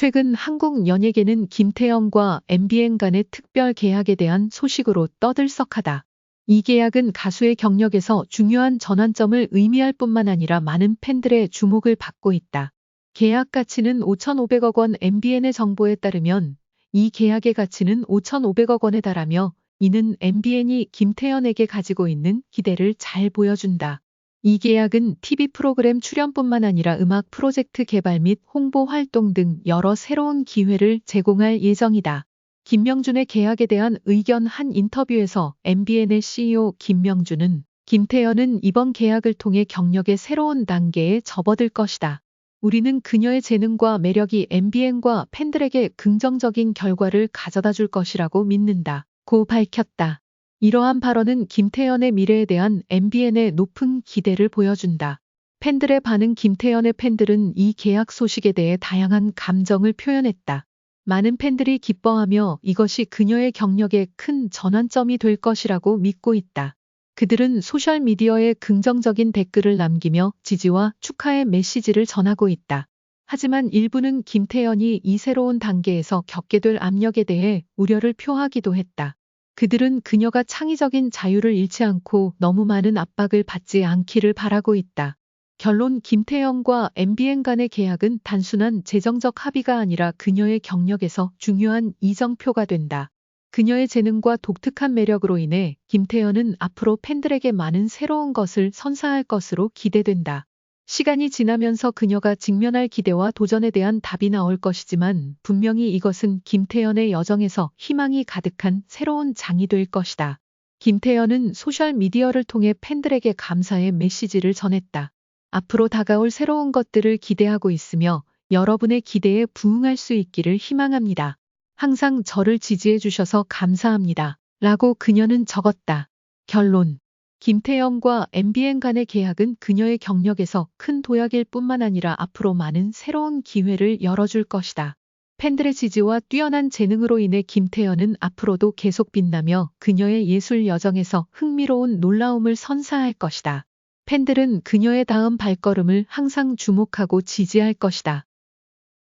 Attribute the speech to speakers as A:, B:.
A: 최근 한국 연예계는 김태형과 MBN 간의 특별 계약에 대한 소식으로 떠들썩하다. 이 계약은 가수의 경력에서 중요한 전환점을 의미할 뿐만 아니라 많은 팬들의 주목을 받고 있다. 계약 가치는 5,500억 원 MBN의 정보에 따르면 이 계약의 가치는 5,500억 원에 달하며 이는 MBN이 김태현에게 가지고 있는 기대를 잘 보여준다. 이 계약은 TV 프로그램 출연뿐만 아니라 음악 프로젝트 개발 및 홍보 활동 등 여러 새로운 기회를 제공할 예정이다. 김명준의 계약에 대한 의견 한 인터뷰에서 MBN의 CEO 김명준은 김태현은 이번 계약을 통해 경력의 새로운 단계에 접어들 것이다. 우리는 그녀의 재능과 매력이 MBN과 팬들에게 긍정적인 결과를 가져다 줄 것이라고 믿는다. 고 밝혔다. 이러한 발언은 김태현의 미래에 대한 MBN의 높은 기대를 보여준다. 팬들의 반응 김태현의 팬들은 이 계약 소식에 대해 다양한 감정을 표현했다. 많은 팬들이 기뻐하며 이것이 그녀의 경력에 큰 전환점이 될 것이라고 믿고 있다. 그들은 소셜미디어에 긍정적인 댓글을 남기며 지지와 축하의 메시지를 전하고 있다. 하지만 일부는 김태현이 이 새로운 단계에서 겪게 될 압력에 대해 우려를 표하기도 했다. 그들은 그녀가 창의적인 자유를 잃지 않고 너무 많은 압박을 받지 않기를 바라고 있다. 결론 김태형과 MBN 간의 계약은 단순한 재정적 합의가 아니라 그녀의 경력에서 중요한 이정표가 된다. 그녀의 재능과 독특한 매력으로 인해 김태현은 앞으로 팬들에게 많은 새로운 것을 선사할 것으로 기대된다. 시간이 지나면서 그녀가 직면할 기대와 도전에 대한 답이 나올 것이지만 분명히 이것은 김태연의 여정에서 희망이 가득한 새로운 장이 될 것이다. 김태연은 소셜미디어를 통해 팬들에게 감사의 메시지를 전했다. 앞으로 다가올 새로운 것들을 기대하고 있으며 여러분의 기대에 부응할 수 있기를 희망합니다. 항상 저를 지지해 주셔서 감사합니다. 라고 그녀는 적었다. 결론. 김태영과 MBN 간의 계약은 그녀의 경력에서 큰 도약일 뿐만 아니라 앞으로 많은 새로운 기회를 열어줄 것이다. 팬들의 지지와 뛰어난 재능으로 인해 김태현은 앞으로도 계속 빛나며 그녀의 예술 여정에서 흥미로운 놀라움을 선사할 것이다. 팬들은 그녀의 다음 발걸음을 항상 주목하고 지지할 것이다.